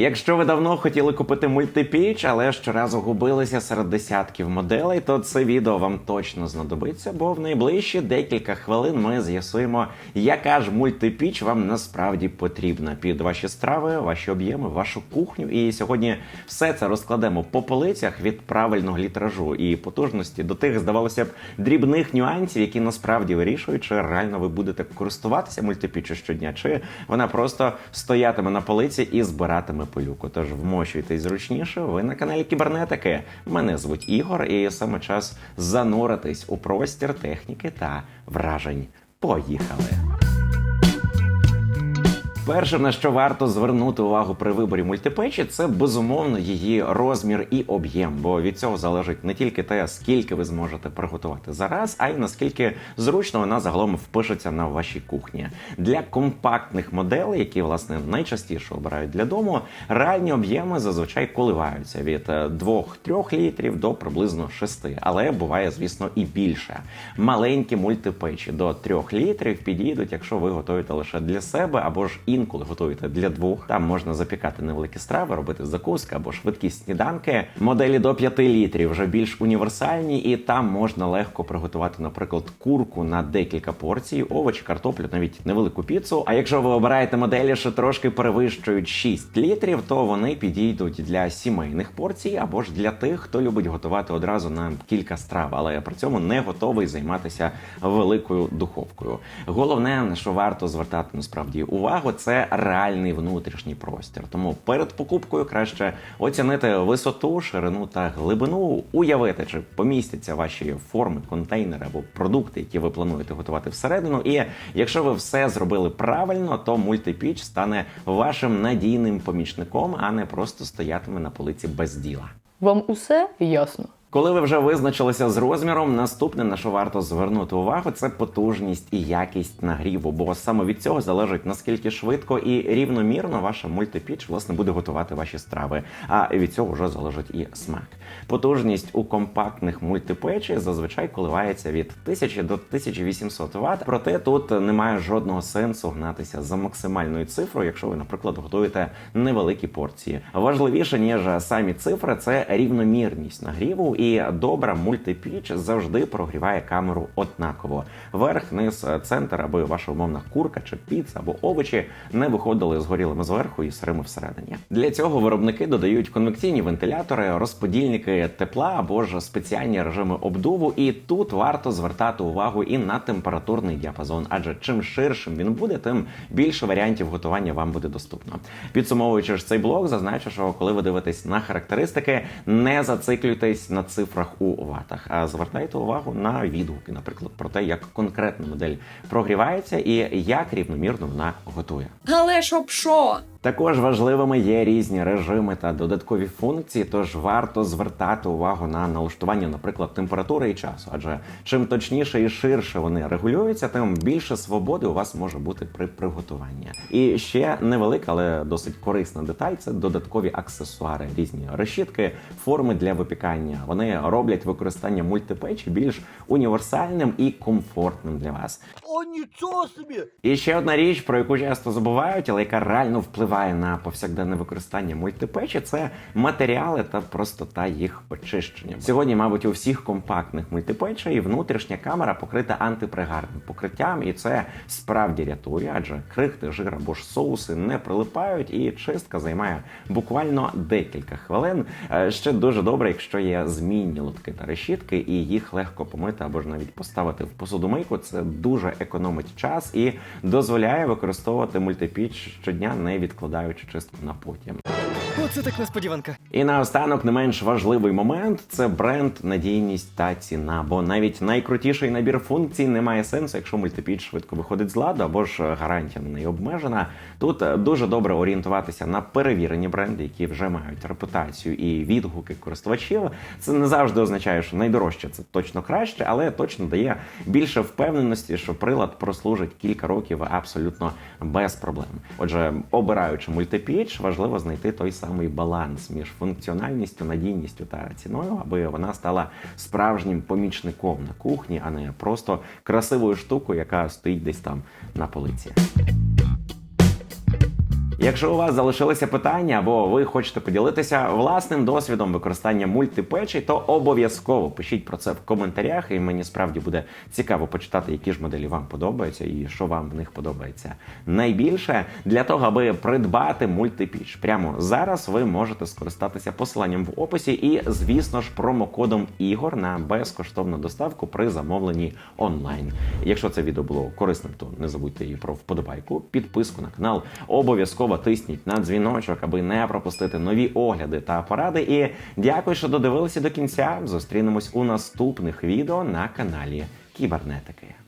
Якщо ви давно хотіли купити мультипіч, але щоразу губилися серед десятків моделей, то це відео вам точно знадобиться, бо в найближчі декілька хвилин ми з'ясуємо, яка ж мультипіч вам насправді потрібна під ваші страви, ваші об'єми, вашу кухню. І сьогодні все це розкладемо по полицях від правильного літражу і потужності до тих, здавалося б, дрібних нюансів, які насправді вирішують, чи реально ви будете користуватися мультипіччю щодня, чи вона просто стоятиме на полиці і збиратиме пилюку. Тож вмощуйтесь зручніше. Ви на каналі Кібернетики. Мене звуть Ігор, і саме час зануритись у простір техніки та вражень. Поїхали! Перше, на що варто звернути увагу при виборі мультипечі, це безумовно її розмір і об'єм, бо від цього залежить не тільки те, скільки ви зможете приготувати зараз, а й наскільки зручно вона загалом впишеться на вашій кухні. Для компактних моделей, які власне найчастіше обирають для дому, реальні об'єми зазвичай коливаються від 2-3 літрів до приблизно 6, але буває, звісно, і більше. Маленькі мультипечі до 3 літрів підійдуть, якщо ви готуєте лише для себе або ж інколи готуєте для двох. Там можна запікати невеликі страви, робити закуски або швидкі сніданки. Моделі до 5 літрів вже більш універсальні, і там можна легко приготувати, наприклад, курку на декілька порцій, овочі, картоплю, навіть невелику піцу. А якщо ви обираєте моделі, що трошки перевищують 6 літрів, то вони підійдуть для сімейних порцій або ж для тих, хто любить готувати одразу на кілька страв, але при цьому не готовий займатися великою духовкою. Головне, на що варто звертати насправді увагу, це реальний внутрішній простір. Тому перед покупкою краще оцінити висоту, ширину та глибину, уявити, чи помістяться ваші форми, контейнери або продукти, які ви плануєте готувати всередину. І якщо ви все зробили правильно, то мультипіч стане вашим надійним помічником, а не просто стоятиме на полиці без діла. Вам усе ясно? Коли ви вже визначилися з розміром, наступне на що варто звернути увагу, це потужність і якість нагріву, бо саме від цього залежить наскільки швидко і рівномірно ваша мультипіч власне буде готувати ваші страви. А від цього вже залежить і смак. Потужність у компактних мультипечі зазвичай коливається від 1000 до 1800 Вт, проте тут немає жодного сенсу гнатися за максимальною цифрою, якщо ви, наприклад, готуєте невеликі порції. Важливіше ніж самі цифри, це рівномірність нагріву. І добра мультипіч завжди прогріває камеру однаково. Верх, низ, центр, аби ваша умовна курка чи піца або овочі не виходили згорілими зверху і сирими всередині. Для цього виробники додають конвекційні вентилятори, розподільники тепла або ж спеціальні режими обдуву. І тут варто звертати увагу і на температурний діапазон, адже чим ширшим він буде, тим більше варіантів готування вам буде доступно. Підсумовуючи ж цей блог, зазначу, що коли ви дивитесь на характеристики, не зациклюйтесь на цифрах у ватах, а звертайте увагу на відгуки, наприклад, про те, як конкретна модель прогрівається і як рівномірно вона готує. Але щоб що? Також важливими є різні режими та додаткові функції, тож варто звертати увагу на налаштування, наприклад, температури і часу. Адже чим точніше і ширше вони регулюються, тим більше свободи у вас може бути при приготуванні. І ще невелика, але досить корисна деталь це додаткові аксесуари, різні решітки, форми для випікання. Вони роблять використання мультипечі більш універсальним і комфортним для вас. О, нічого собі! І ще одна річ, про яку часто забувають, але яка реально впливає на повсякденне використання мультипечі, це матеріали та простота їх очищення. Сьогодні, мабуть, у всіх компактних мультипечей внутрішня камера покрита антипригарним покриттям, і це справді рятує, адже крихти, жир або ж соуси не прилипають, і чистка займає буквально декілька хвилин. Е, Ще дуже добре, якщо є змінні лотки та решітки, і їх легко помити або ж навіть поставити в посудомийку. Це дуже економить час і дозволяє використовувати мультипіч щодня, не відкладаючи чистку на потім. Оце так несподіванка. І наостанок не менш важливий момент це бренд, надійність та ціна. Бо навіть найкрутіший набір функцій не має сенсу, якщо мультипіч швидко виходить з ладу, або ж гарантія на неї обмежена. Тут е, дуже добре орієнтуватися на перевірені бренди, які вже мають репутацію і відгуки користувачів. Це не завжди означає, що найдорожче це точно краще, але точно дає більше впевненості, що прилад прослужить кілька років абсолютно без проблем. Отже, обираючи мультипіч, важливо знайти той самий баланс між функціональністю, надійністю та ціною, аби вона стала справжнім помічником на кухні, а не просто красивою штукою, яка стоїть десь там на полиці. Якщо у вас залишилися питання або ви хочете поділитися власним досвідом використання мультипечей, то обов'язково пишіть про це в коментарях, і мені справді буде цікаво почитати, які ж моделі вам подобаються і що вам в них подобається найбільше. Для того, аби придбати мультипіч, прямо зараз ви можете скористатися посиланням в описі і, звісно ж, промокодом ігор на безкоштовну доставку при замовленні онлайн. Якщо це відео було корисним, то не забудьте і про вподобайку, підписку на канал. Обов'язково тисніть на дзвіночок, аби не пропустити нові огляди та поради. І дякую, що додивилися до кінця. Зустрінемось у наступних відео на каналі Кібернетики.